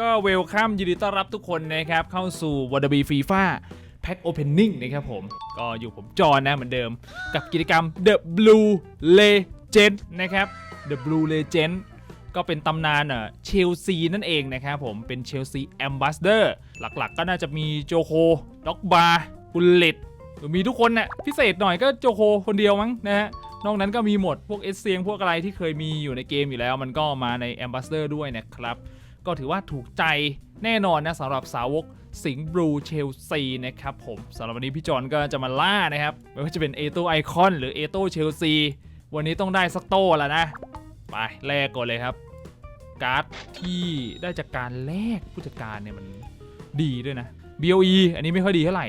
ก็เวลคัมยินดีต้อนรับทุกคนนะครับ เข้าสู่วอร์บีฟีฟ่าแพ็คโอเพนนิ่งนะครับผม ก็อยู่ผมจอห์นนะเหมือนเดิม กับกิจกรรม The Blue Legend นะครับ The Blue Legend ก็เป็นตำนานเอ่อเชลซีนั่นเองนะครับผมเป็นเชลซีแอมบ s สเดอร์หลักๆ ก็น่าจะมีโจโคด็อกบากุลเลตมีทุกคนน่ะพิเศษหน่อยก็โจโคคนเดียวมั้งนะฮะนอกนั้นก็มีหมดพวกเอสเซียงพวกอะไรที่เคยมีอยู่ในเกมอยู่แล้ว มันก็มาในแอมบ s สเดอร์ด้วยนะครับ ก็ถือว่าถูกใจแน่นอนนะสำหรับสาวกสิงห์บลูเชลซีนะครับผมสำหรับวันนี้พี่จอนก็จะมาล่านะครับไม่ว่าจะเป็นเอโตไอคอนหรือเอโตเชลซีวันนี้ต้องได้สักโต้แล้วนะ ไปแลกก่อนเลยครับ การ์ดที่ได้จากการแลกผู้จัดการเนี่ยมันดีด้วยนะ BOE อันนี้ไม่ค่อยดีเท่าไหร่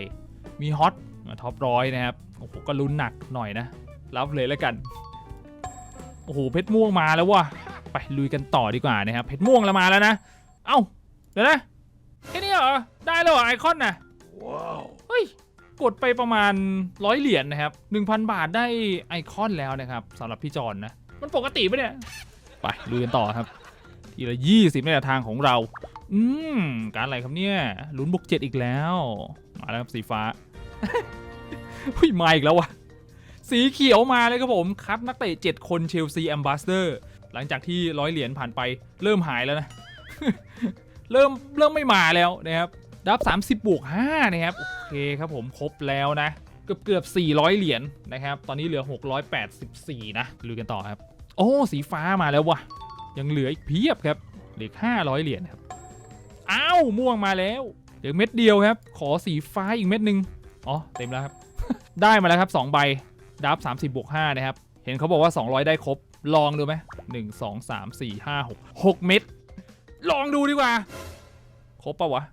มีฮอตมาท็อปร้อยนะครับโอ้โหก็ลุ้นหนักหน่อยนะ รับเลยแล้วกัน โอ้โหเพชรม่วงมาแล้วว่ะไปลุยกันต่อดีกว่านะครับเพชรม่วงเรามาแล้วนะเอ้าเดี๋ยวนะแค่นี้เหรอได้แล้วเหรอไอคอนน่ะว้าวเฮ้ยกดไปประมาณร้อยเหรียญนะครับ 1,000 บาทได้ไอคอนแล้วนะครับสำหรับพี่จอนนะ มันปกติปะเนี่ยไปลุยกันต่อครับ ทีละ20ในแนวทางของเรา อืมการอะไรครับเนี่ยลุ้นบุกเจ็ดอีกแล้ว มาแล้วครับสีฟ้าเฮ้ยมาอีกแล้ววะ สีเขียวมาเลยครับผมคัดนักเตะ7คนเชลซีแอมบ s สเดอร์หลังจากที่ร้อยเหรียญผ่านไปเริ่มหายแล้วนะ เริ่มเริ่มไม่มาแล้วนะครับดับ 30บวก5นะครับ โอเคครับผมครบแล้วนะ เกือบเกือบ400 เหรียญนะครับ ตอนนี้เหลือ 684 นะลุยกันต่อครับ โอ้สีฟ้ามาแล้ววะยังเหลืออีกเพียบครับเหลือ500 เหรียญครับอ้าวม่วงมาแล้วเหลือเม็ดเดียวครับ ขอสีฟ้าอีกเม็ดหนึ่งอ๋อเต็มแล้วครับ ได้มาแล้วครับ2ใบ ดับ30บวก5นะครับ เห็นเขาบอกว่า 200 ได้ครบ ลองดูไหมหนึ่งสองสามสี่ห้าหกหกเม็ดลองดูดีกว่า ครบปะวะ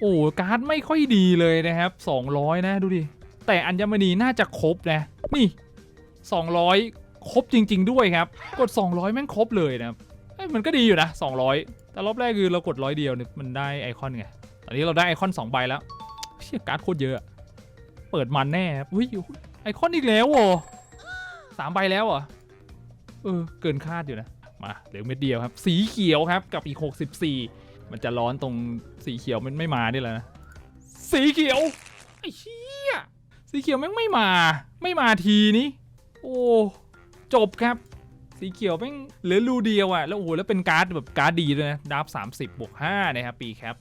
โอ้การ์ดไม่ค่อยดีเลยนะครับ 200 นะดูดิ แต่อัญมณีน่าจะครบนะ นี่ 200 ครบจริง ๆ ด้วยครับ กด 200 แม่งครบเลยนะครับเอ้มันก็ดีอยู่นะ 200 แต่รอบแรกคือเรากดร้อยเดียวเนี่ยมันได้ไอคอนไง ตอนนี้เราได้ไอคอน 2 ใบแล้วเชี่ยการ์ดโคตรเยอะ เปิดมันแน่ครับอุ้ย ไอคอนอีกแล้วเหรอสามใบแล้วเหรอเออเกินคาดอยู่นะ มาเหลือเม็ดเดียวครับ สีเขียวครับกับอีก 64 มันจะร้อนตรงสีเขียวมันไม่มานี่แหละนะสีเขียวไอ้เชี่ยสีเขียวแม่งไม่มา ไม่มาทีนี้โอ้จบครับ สีเขียวแม่งเหลือรูเดียวอะแล้วโอ้โหแล้วเป็นการ์ดแบบการ์ดดีด้วยนะดับ30บวก5นะครับปีแคป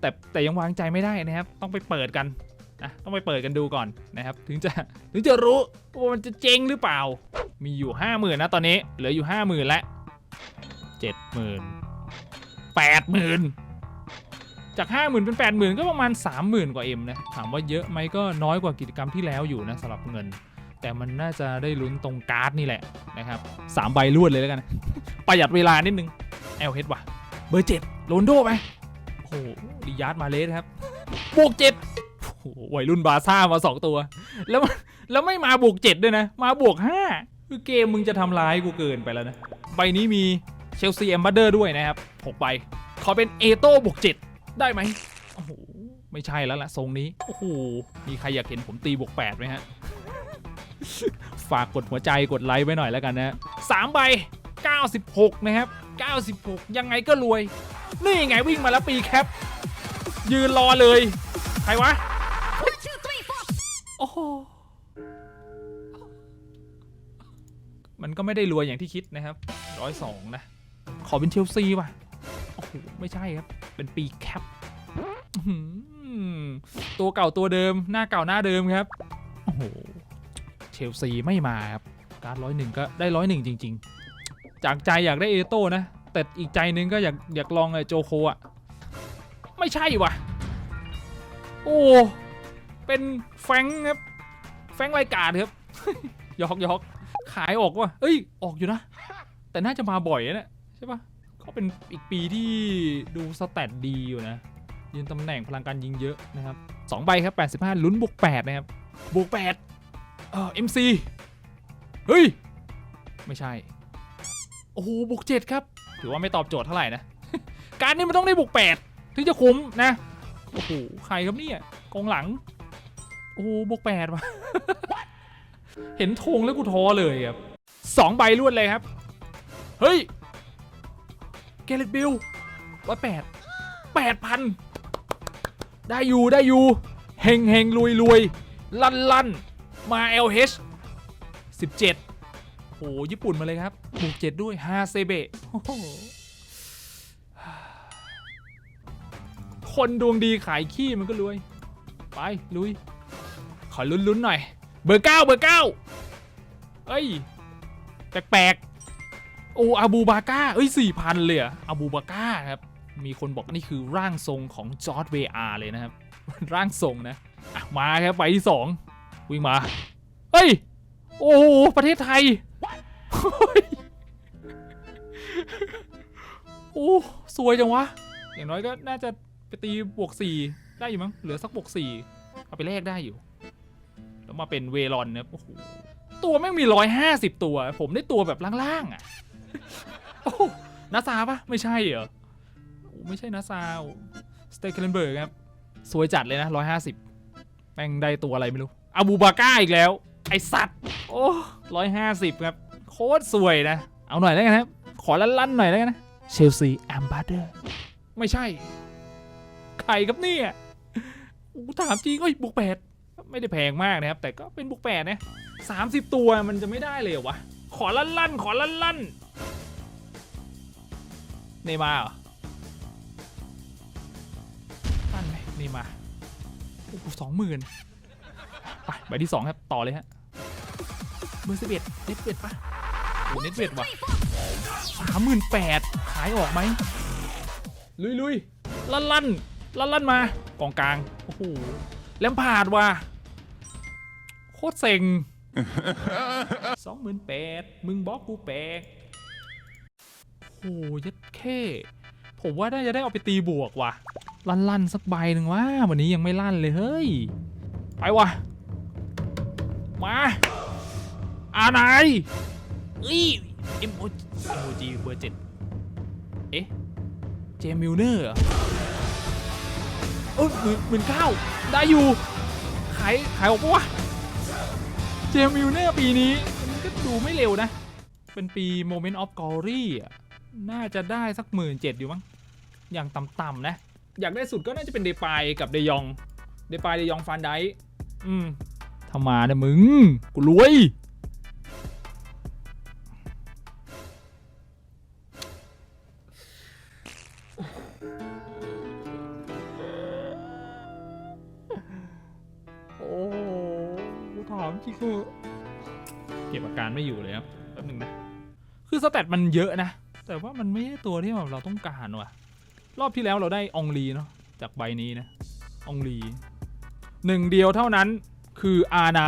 แต่แต่ยังวางใจไม่ได้นะครับ ต้องไปเปิดกัน นะต้องไปเปิดกันดูก่อนนะครับ ถึงจะถึงจะรู้ว่ามันจะเจ๊งหรือเปล่า มีอยู่ 50,000นะตอนนี้เหลืออยู่ 50,000แล้ว70,000 80,000 จาก 50,000 เป็น 80,000 ก็ประมาณ 30,000 กว่า M นะถามว่าเยอะไหมก็น้อยกว่ากิจกรรมที่แล้วอยู่นะสำหรับเงิน แต่มันน่าจะได้ลุ้นตรงการ์ดนี่แหละนะครับสามใบรวดเลยแล้วกัน ประหยัดเวลานิดนึง LH ว่ะเบอร์7โรนโดไหมโอ้โหดิยาร์ดมาเลสครับบวกเจ็ด วัยรุ่นบาซ่ามาสองตัว แล้วแล้วไม่มาบวกเจ็ดด้วยนะ มาบวกห้าคือเกมมึงจะทำร้ายกูเกินไปแล้วนะ ใบนี้มีเชลซีแอมบัตเดอร์ด้วยนะครับหกใบ ขอเป็นเอโต้บวกเจ็ดได้ไหมโอ้โห ไม่ใช่แล้วล่ะทรงนี้ โอ้โห มีใครอยากเห็นผมตีบวกแปดไหมฮะ ฝากกดหัวใจกดไลค์ไว้หน่อยแล้วกันนะสามใบ 96 นะครับ 96 ยังไงก็รวย นี่ไงวิ่งมาแล้วปีแคป ยืนรอเลย ใครวะ โอ้โหมันก็ไม่ได้รวยอย่างที่คิดนะครับร้อยสองนะ ขอเป็นเชลซีว่ะ โอ้โห ไม่ใช่ครับ เป็นปีแคปตัวเก่าตัวเดิม หน้าเก่าหน้าเดิมครับ โอ้โห เชลซีไม่มาครับ การร้อยหนึ่งก็ได้ร้อยหนึ่งจริง ๆ จากใจอยากได้เอโต้นะ แต่อีกใจนึงก็อยากอยากลองไอ้โจโคอะไม่ใช่ว่ะ โอ้ เป็นแฟงครับ แฟงรายการครับหยอกหยอกขายออกว่ะเอ้ย ออกอยู่นะ แต่น่าจะมาบ่อยนะใช่ปะเขาเป็นอีกปีที่ดูสแตทดีอยู่นะ ยืนตำแหน่งพลังการยิงเยอะนะครับสองใบครับ 85 ลุ้นบวก 8 นะครับ บวก 8 เอ่อ MC เฮ้ย ไม่ใช่ โอ้โห บวก 7 ครับ ถือว่าไม่ตอบโจทย์เท่าไหร่นะ การนี้มันต้องได้บวก 8 ถึงจะคุ้มนะ โอ้โห ใครครับเนี่ยกองหลัง โอ้โหบวก8ว่ะ เห็นธงแล้วกูท้อเลยครับสองใบรวดเลยครับ เฮ้ย เกเรตบิลร้อยแปดแปดพันได้อยู่ได้อยู่เฮงเฮงรวยรวยลั่นลั่นมา LH 17โอ้ญี่ปุ่นมาเลยครับบวกเจ็ดด้วยฮาเซเบะคนดวงดีขายขี้มันก็รวย ไป ลุย อลุ้นๆหน่อย เบอร์เก้าเบอร์เก้าเอ้ย แปลกๆ โอ้อาบูบาก้า เอ้ยสี่พันเลยเหรอะอาบูบาก้าครับ มีคนบอกนี่คือร่างทรงของจอร์ดเวอาร์เลยนะครับ ร่างทรงนะะมาครับไปที่สองวิ่งมาเฮ้ย โอ้ประเทศไทย โอ้ สวยจังวะ อย่างน้อยก็น่าจะไปตีบวกสี่ได้อยู่มั้ง เหลือสักบวกสี่เอาไปแลกได้อยู่ มาเป็นเวลอนเนะโอ้โหตัวแม่งมีร้อยห้าสิบตัว ผมได้ตัวแบบล่างๆอะโอ้หนาซาปะไม่ใช่เหรอโอ้ไม่ใช่นาซาสเตเกเลนเบิร์กครับ สวยจัดเลยนะร้อยห้าสิบแม่งได้ตัวอะไรไม่รู้อาบูบาก้าอีกแล้ว ไอสัตว์ โอ้ร้อยห้าสิบครับ โคตรสวยนะ เอาหน่อยแล้วกันครับ ขอลั่นๆหน่อยแล้วกันนะเชลซีแอมบาเดอร์ไม่ใช่ ใครครับเนี่ยอ้ถามจริงเอ้ยบุกแปด ไม่ได้แพงมากนะครับ แต่ก็เป็นบุกแปดนะสามสิบตัวมันจะไม่ได้เลยเหรอวะ ขอลั่นขอลั่นๆเนย์มาเหรอลั่นไหมเนมาโอ้โหสองหมื่นไปใบที่สองครับ ต่อเลยฮะเบอร์สิบเอ็ดเน็ตเวดปะโอ้เน็ตเวดว่ะสามหมื่นแปดขายออกไหมลุยลุยลั่นลั่นลั่นลั่นมากองกลาง โอ้โหแลมพาดว่ะ โคตรเซ็งสองหมื่นแปดมึงบล็อกกูแปลกโอ้โหยัดแค่ผมว่าน่าจะได้เอาไปตีบวกว่ะ ลั่นลั่นสักใบหนึ่งว่าวันนี้ยังไม่ลั่นเลยเฮ้ย ไปว่ะ มาอานายเอ้ยเอ็มโอเอ็มโอจีเบอร์เจ็ดเอ๊ะ เจมส์มิลเนอร์เหรอเออหมื่นหมื่นเก้าได้อยู่ ขาย ขายออกปะวะ เจมมิลเนอร์ปีนี้ มันก็ดูไม่เร็วนะ เป็นปีโมเมนต์ออฟกอรี่น่าจะได้สักหมื่นเจ็ดอยู่มั้ง อย่างต่ำๆนะ อยากได้สุดก็น่าจะเป็นเดปายกับเดยอง เดปายเดยองฟานไดอืมทำมาเนี่ยมึง กูรวย ไม่อยู่เลยครับแป๊บหนึงนะ คือสแตทมันเยอะนะ แต่ว่ามันไม่ใช่ตัวที่แบบเราต้องการว่ะ รอบที่แล้วเราได้อองลีเนาะจากใบนี้นะอองลีหนึ่งเดียวเท่านั้นคือ R9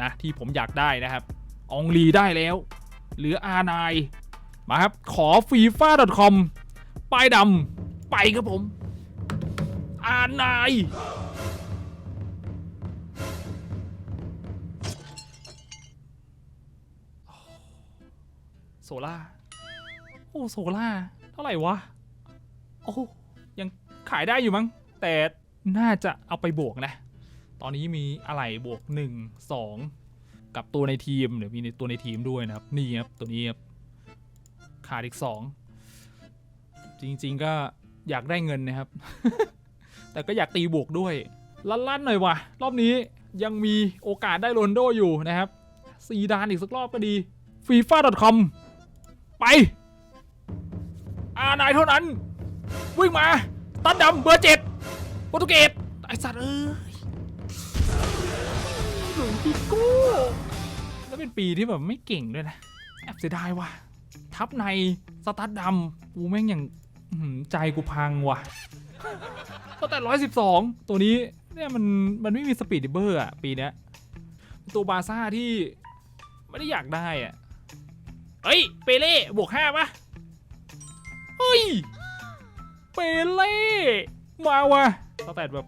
นะที่ผมอยากได้นะครับอองลีได้แล้วเหลือ R9 มาครับ ขอ FIFA.com ป้ายดำไปครับผม R9 โซล่าโอ้โซล่าเท่าไหร่วะ โอ้ยังขายได้อยู่มั้ง แต่น่าจะเอาไปบวกนะ ตอนนี้มีอะไรบวก 1 2 กับตัวในทีมเดี๋ยวมีในตัวในทีมด้วยนะครับ นี่ครับตัวนี้ครับขาดอีก 2 จริงๆก็อยากได้เงินนะครับ แต่ก็อยากตีบวกด้วย ลั่นๆหน่อยวะรอบนี้ยังมีโอกาสได้โรนโดอยู่นะครับซีดานอีกสักรอบก็ดี FIFA.com ไปอานายเท่านั้น วิ่งมา ตัดดำเบอร์เจ็ดโปรตุเกสไอสัตว์เอ้ยหลุยส์ฟิโก้แล้วเป็นปีที่แบบไม่เก่งด้วยนะแอบเสียดายว่ะ ทับในสตาร์ดำกูแม่งอย่างใจกูพังว่ะก็แต่ร้อยสิบสองตัวนี้เนี่ยมันมันไม่มีสปีดเบอร์อะปีเนี้ยตัวบาซ่าที่ไม่ได้อยากได้อะ เฮ้ย เปเล่บวกห้าปะเฮ้ย เปเล่ มาว่ะสแตทแบบ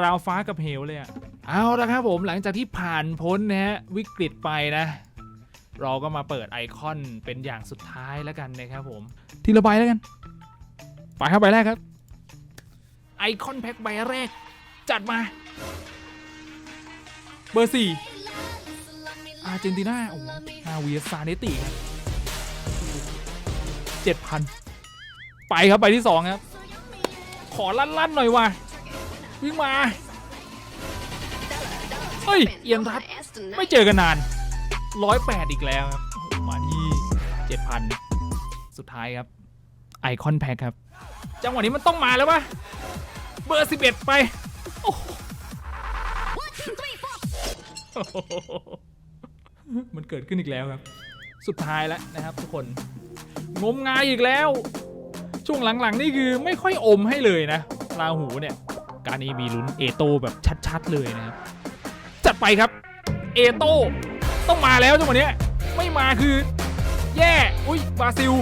ราวฟ้ากับเหวเลยอะเอาละครับผมหลังจากที่ผ่านพ้นนะฮะวิกฤตไปนะ เราก็มาเปิดไอคอนเป็นอย่างสุดท้ายแล้วกันนะครับผม ทีละใบแล้วกัน ไปครับใบแรกครับ ไอคอนแพ็คใบแรก จัดมา เบอร์สี่อาร์เจนตินาโอ้โหนาวีซาเนติครับ เจ็ดพันไปครับใบที่สองครับ ขอลั่นๆหน่อยว่ะ วิ่งมา เฮ้ย เอียนรัดไม่เจอกันนานร้อยแปดอีกแล้วครับ มาที่เจ็ดพันสุดท้ายครับ ไอคอนแพ็คครับ จังหวะนี้มันต้องมาแล้ววะเบอร์สิบเอ็ดไป โอ้มันเกิดขึ้นอีกแล้วครับ สุดท้ายแล้วนะครับทุกคน งมงายอีกแล้ว ช่วงหลังๆ นี่คือไม่ค่อยอมให้เลยนะลาหูเนี่ย การนี้มีลุ้นเอโตแบบชัดๆเลยนะครับจัดไปครับ เอโตต้องมาแล้วจังหวะเนี้ยไม่มาคือ แย่ อุ้ยบราซิล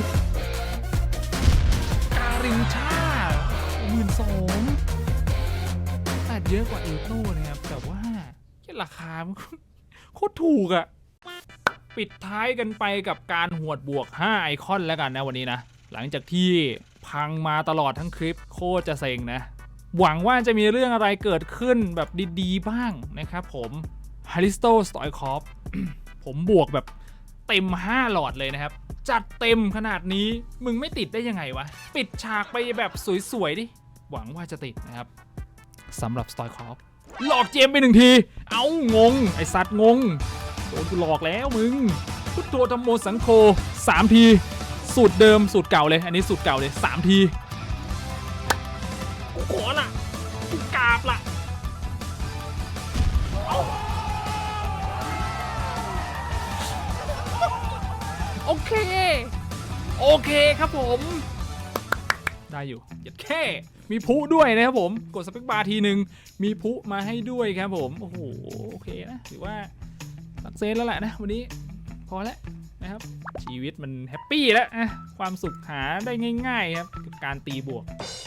การินชาหมื่นสองอาจเยอะกว่าเอโตนะครับแต่ว่าแค่ราคาโคตรถูกอะ ปิดท้ายกันไปกับการหวดบวก 5 ไอคอนแล้วกันนะวันนี้นะ หลังจากที่พังมาตลอดทั้งคลิปโคตรจะเซ็งนะ หวังว่าจะมีเรื่องอะไรเกิดขึ้นแบบดีๆ บ้างนะครับผมฮาริสโตสตอยคอฟผมบวกแบบเต็ม 5 หลอดเลยนะครับ จัดเต็มขนาดนี้มึงไม่ติดได้ยังไงวะ ปิดฉากไปแบบสวยๆดิ หวังว่าจะติดนะครับสำหรับสตอยคอฟหลอกเจมไปหนึ่งที เอางง ไอสัตว์งง นกูหลอกแล้วมึงพุทโธธรรมโมสังโฆสามทีสูตรเดิมสูตรเก่าเลย อันนี้สูตรเก่าเลยสามทีกูขอละกูกราบละโอเค โอเคครับผม ได้อยู่เจ็ดแค่มีพุด้วยนะครับผม กดสเปคบาร์ทีหนึ่งมีพุมาให้ด้วยครับผม โอ้โห โอเคนะถือว่า สักเซนแล้วแหละนะวันนี้พอแล้วนะครับ ชีวิตมันแฮปปี้แล้วนะความสุขหาได้ง่าย ๆ ครับกับการตีบวก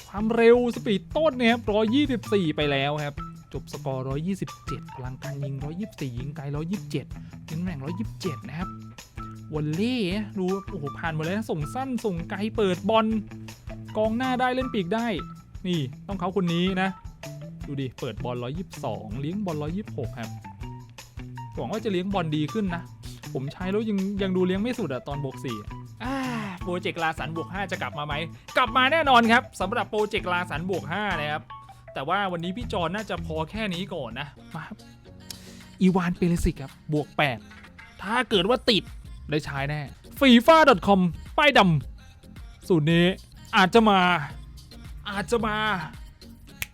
ความเร็วสปีดต้นเนี่ยครับ124 ไปแล้วครับ จบสกอร์ 127 พลังการยิง 124 ยิงไกล 127ยิงแหน่ง127 นะครับวอลเล่ดูโอ้โหผ่านหมดเลยนะส่งสั้นส่งไกลเปิดบอลกองหน้าได้เล่นปีกได้ นี่ต้องเขาคนนี้นะ ดูดิ เปิดบอล 122 เลี้ยงบอล 126 ครับ หวังว่าจะเลี้ยงบอลดีขึ้นนะ ผมใช้แล้วยังยังดูเลี้ยงไม่สุดอะตอนบวก4อะอ่โปรเจกต์ลาสันบวก5จะกลับมาไหม กลับมาแน่นอนครับสำหรับโปรเจกต์ลาสันบวก5นะครับ แต่ว่าวันนี้พี่จอนน่าจะพอแค่นี้ก่อนนะมาครับอีวานเปเรสิกครับบวก 8 ถ้าเกิดว่าติดได้ใช้แน่ฟีฟ่า .com ป้ายดำสูตรนี้อาจจะมา อาจจะมา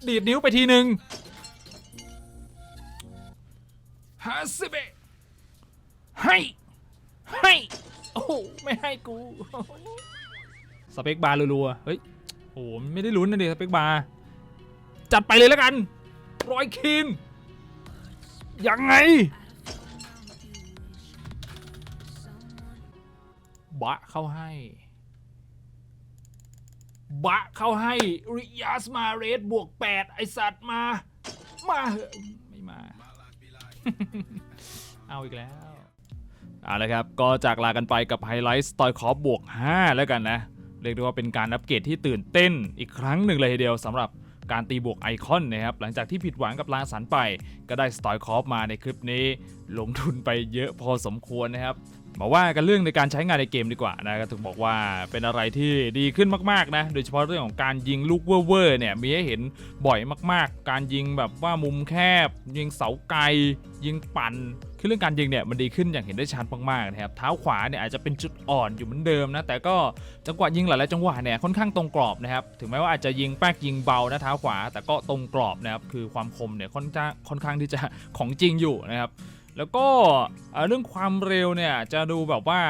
ดีดนิ้วไปทีหนึ่ง ฮาสิเบะให้ให้โอ้โหไม่ให้กู สเปคบาร์รัวๆเฮ้ยโอ้โหไม่ได้ลุ้นนะเด็สเปคบาร์จัดไปเลยแล้วกันรอยคีนยังไงบะเข้าให้บะเข้าให้ริยาสมาเรสบวก 8 ไอสัตว์มา มาเหอะไม่มา เอาอีกแล้วเอาละครับ ก็จากลากันไปกับไฮไลท์สตอยคอฟบวก 5 แล้วกันนะ เรียกได้ว่าเป็นการอัปเกรดที่ตื่นเต้นอีกครั้งหนึ่งเลยทีเดียวสำหรับการตีบวกไอคอนนะครับ หลังจากที่ผิดหวังกับลาสันไป ก็ได้สตอยคอฟมาในคลิปนี้ ลงทุนไปเยอะพอสมควรนะครับ มาว่ากันเรื่องในการใช้งานในเกมดีกว่านะก็ถึงบอกว่าเป็นอะไรที่ดีขึ้นมากๆนะโดยเฉพาะเรื่องของการยิงลูกเว่อร์เนี่ยมีให้เห็นบ่อยมากๆ การยิงแบบว่ามุมแคบ ยิงเสาไกล ยิงปั่นคือเรื่องการยิงเนี่ยมันดีขึ้นอย่างเห็นได้ชัดมากๆนะครับเท้าขวาเนี่ยอาจจะเป็นจุดอ่อนอยู่เหมือนเดิมนะแต่ก็จังหวะยิงหลายๆจังหวะเนี่ยค่อนข้างตรงกรอบนะครับถึงแม้ว่าอาจจะยิงแป๊กยิงเบานะเท้าขวา แต่ก็ตรงกรอบนะครับคือความคมเนี่ยค่อนข้างค่อนข้างที่จะของจริงอยู่นะครับ แล้วก็เรื่องความเร็วเนี่ยจะดูแบบว่า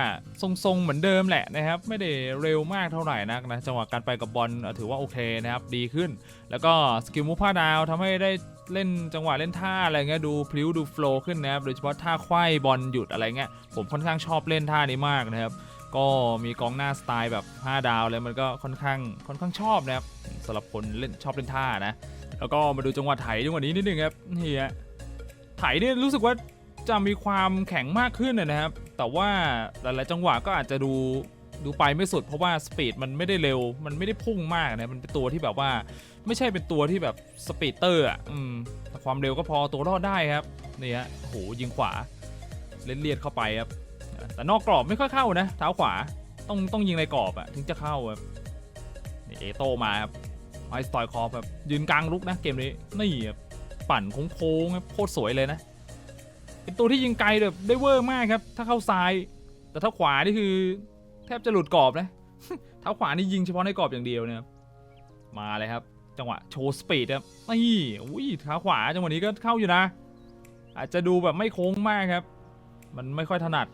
ทรงๆเหมือนเดิมแหละนะครับ ไม่ได้เร็วมากเท่าไหร่นักนะจังหวะการไปกับบอลถือว่าโอเคนะครับดีขึ้น แล้วก็สกิลมูฟผ้าดาวทำให้ได้เล่นจังหวะเล่นท่าอะไรเงี้ยดูพลิ้วดูโฟล์ขึ้นนะครับโดยเฉพาะท่าควายบอลหยุดอะไรเงี้ยผมค่อนข้างชอบเล่นท่านี้มากนะครับก็มีกองหน้าสไตล์แบบ5ดาวเลยมันก็ค่อนข้างค่อนข้างชอบนะครับสำหรับคนเล่นชอบเล่นท่านะ แล้วก็มาดูจังหวะไถจังหวะนี้นิดนึงครับนี่ฮะไถเนี่ยรู้สึกว่า จะมีความแข็งมากขึ้นนะครับ แต่ว่าหลายๆจังหวะก็อาจจะดูดูไปไม่สุดเพราะว่าสปีดมันไม่ได้เร็ว มันไม่ได้พุ่งมากนะ มันเป็นตัวที่แบบว่า ไม่ใช่เป็นตัวที่แบบสปีดเตอร์อะอืมแต่ความเร็วก็พอตัวรอดได้ครับนี่ฮะโหยิงขวาเล่นเลียดเข้าไปครับแต่นอกกรอบไม่ค่อยเข้านะเท้าขวาต้องต้องยิงในกรอบอะถึงจะเข้าครับนี่เอโตมาครับไอสตอยคอแบบยืนกลางลุกนะเกมนี้นี่ครับปั่นโค้งๆครับโคตรสวยเลยนะ เป็นตัวที่ยิงไกลแบบได้เวอร์มากครับ ถ้าเข้าซ้าย แต่ถ้าขวานี่คือ แทบจะหลุดกรอบนะเท้าขวานี่ยิงเฉพาะในกรอบอย่างเดียวนะครับมาเลยครับ จังหวะโชว์สปีดครับนี่อุ้ยเท้าขวาจังหวะนี้ก็เข้าอยู่นะ อาจจะดูแบบไม่โค้งมากครับ มันไม่ค่อยถนัด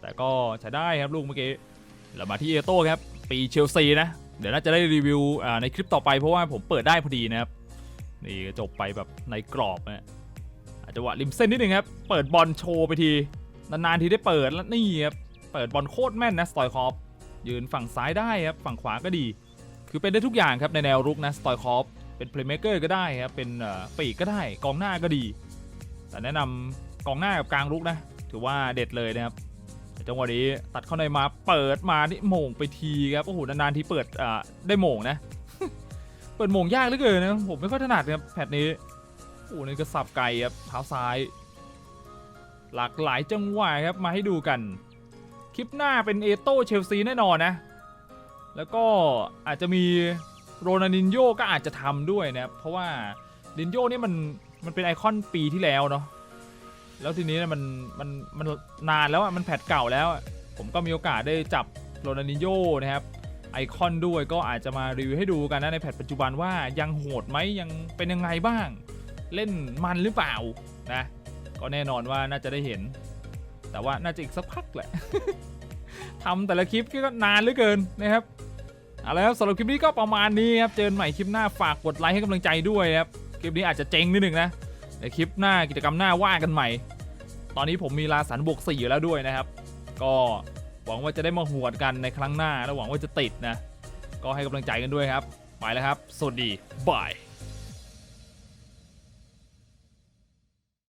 แต่ก็ใช้ได้ครับลูกเมื่อกี้เรามาที่เอโต้ครับ ปีเชลซีนะเดี๋ยวน่าจะได้รีวิวในคลิปต่อไปเพราะว่าผมเปิดได้พอดีนะครับ นี่จบไปแบบในกรอบนะ จจะว่าริมเส้นนิดนึงครับ เปิดบอลโชว์ไปที นานๆทีได้เปิดแล้วนี่ครับเปิดบอลโคตรแม่นนะสตอยคอฟยืนฝั่งซ้ายได้ครับฝั่งขวาก็ดี คือเป็นได้ทุกอย่างครับในแนวรุกนะสตอยคอฟเป็นเพลย์เม k เกอร์ก็ได้ครับเป็นปีกก็ได้กองหน้าก็ดี แต่แนะนำกองหน้ากับกลางรุกนะ ถือว่าเด็ดเลยนะครับจังหวะนี้ตัดเข้าในมาเปิดมานี่โหม่งไปทีครับโอ้โหนานๆทีเปิดได้โหม่งนะ เปิดโหม่งยากเหลือเกินนะผมไม่ค่อยถนัดครับแพทนี้ อ้โหนี่ก็สับไกลครับเท้าซ้าย หลากหลายจังหวะครับมาให้ดูกัน คลิปหน้าเป็นเอโต้เชลซีแน่นอนนะ แล้วก็อาจจะมีโรนัลดินโยก็อาจจะทำด้วยนะเพราะว่าดินโยนี่มันมันเป็นไอคอนปีที่แล้วเนาะแล้วทีนี้เนี่ยมันมันมันนานแล้วอะมันแพทเก่าแล้ว ผมก็มีโอกาสได้จับโรนัลดินโยนะครับไอคอนด้วยก็อาจจะมารีวิวให้ดูกันนะในแพทปัจจุบันว่ายังโหดไหมยังเป็นยังไงบ้าง เล่นมันหรือเปล่านะก็แน่นอนว่าน่าจะได้เห็น แต่ว่าน่าจะอีกสักพักแหละทำแต่ละคลิปก็นานเหลือเกินนะครับเอาละครับสำหรับคลิปนี้ก็ประมาณนี้ครับเจอกันใหม่คลิปหน้าฝากกดไลค์ให้กำลังใจด้วยครับคลิปนี้อาจจะเจ๊งนิดนึงนะแต่คลิปหน้ากิจกรรมหน้าว่ากันใหม่ ตอนนี้ผมมีลาสันบวก4อยู่แล้วด้วยนะครับ ก็หวังว่าจะได้มาหวดกันในครั้งหน้าแล้วหวังว่าจะติดนะ ก็ให้กำลังใจกันด้วยครับ ไปแล้วครับ สวัสดีบาย